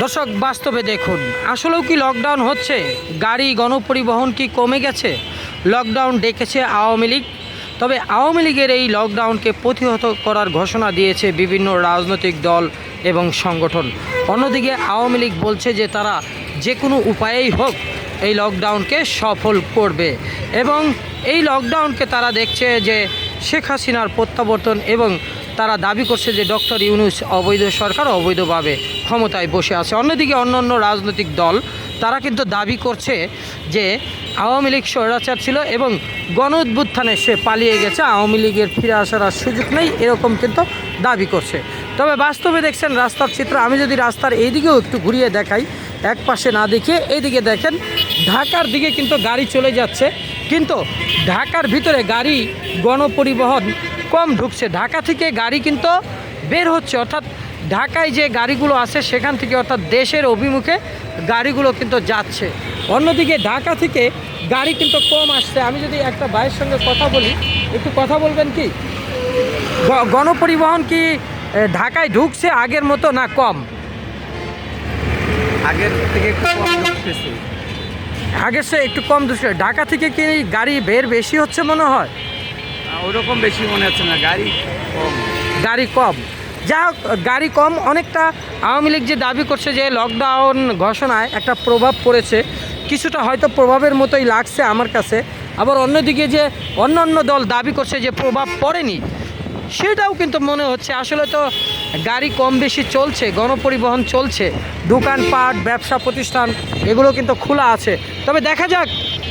দর্শক, বাস্তবে দেখুন, আসলেও কি লকডাউন হচ্ছে? গাড়ি গণপরিবহন কি কমে গেছে? লকডাউন ডেকেছে আওয়ামী লীগ। তবে আওয়ামী লীগের এই লকডাউনকে প্রতিহত করার ঘোষণা দিয়েছে বিভিন্ন রাজনৈতিক দল এবং সংগঠন। অন্যদিকে আওয়ামী লীগ বলছে যে তারা যে কোনো উপায়েই হোক এই লকডাউনকে সফল করবে এবং এই লকডাউনকে তারা দেখছে যে শেখ হাসিনার প্রত্যাবর্তন এবং তারা দাবি করছে যে ডক্টর ইউনুস অবৈধ সরকার অবৈধভাবে ক্ষমতায় বসে আছে। অন্যদিকে অন্যান্য রাজনৈতিক দল, তারা কিন্তু দাবি করছে যে আওয়ামী লীগ স্বৈরাচার ছিল এবং গণ উদ্বুত্থানে সে পালিয়ে গেছে, আওয়ামী লীগের ফিরে আসার আর সুযোগ নেই, এরকম কিন্তু দাবি করছে। তবে বাস্তবে দেখছেন রাস্তার চিত্র, আমি যদি রাস্তার এইদিকেও একটু ঘুরিয়ে দেখাই, এক পাশে না দেখিয়ে এইদিকে দেখেন ঢাকার দিকে কিন্তু গাড়ি চলে যাচ্ছে। কিন্তু ঢাকার ভিতরে গাড়ি গণপরিবহন কম ঢুকছে। ঢাকা থেকে গাড়ি কিন্তু বের হচ্ছে। অর্থাৎ ঢাকায় যে গাড়িগুলো আছে, সেখান থেকে অর্থাৎ দেশের অভিমুখে গাড়িগুলো কিন্তু যাচ্ছে। অন্যদিকে ঢাকা থেকে গাড়ি কিন্তু কম আসছে। আমি যদি একটা ভাইয়ের সঙ্গে কথা বলি, একটু কথা বলবেন কি? গণপরিবহন কি ঢাকায় ঢুকছে আগের মতো না কম? আগের থেকে কম আগের সে একটু কম ঢুকছে ঢাকা থেকে কি গাড়ি বের বেশি হচ্ছে মনে হয়? ওরকম বেশি মনে হচ্ছে না গাড়ি কম। গাড়ি কম। যা হোক গাড়ি কম অনেকটা আওয়ামী লীগ যে দাবি করছে যে লকডাউন ঘোষণায় একটা প্রভাব পড়েছে কিছুটা হয়তো প্রভাবের মতোই লাগছে আমার কাছে। আবার অন্যদিকে যে অন্য অন্য দল দাবি করছে যে প্রভাব পড়েনি সেটাও কিন্তু মনে হচ্ছে। আসলে তো গাড়ি কম বেশি চলছে, গণপরিবহন চলছে, দোকানপাট, ব্যবসা প্রতিষ্ঠান, এগুলো কিন্তু খোলা আছে। তবে দেখা যাক,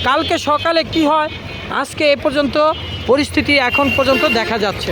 কালকে সকালে কি হয়? আজকে এ পর্যন্ত পরিস্থিতি এখন পর্যন্ত দেখা যাচ্ছে।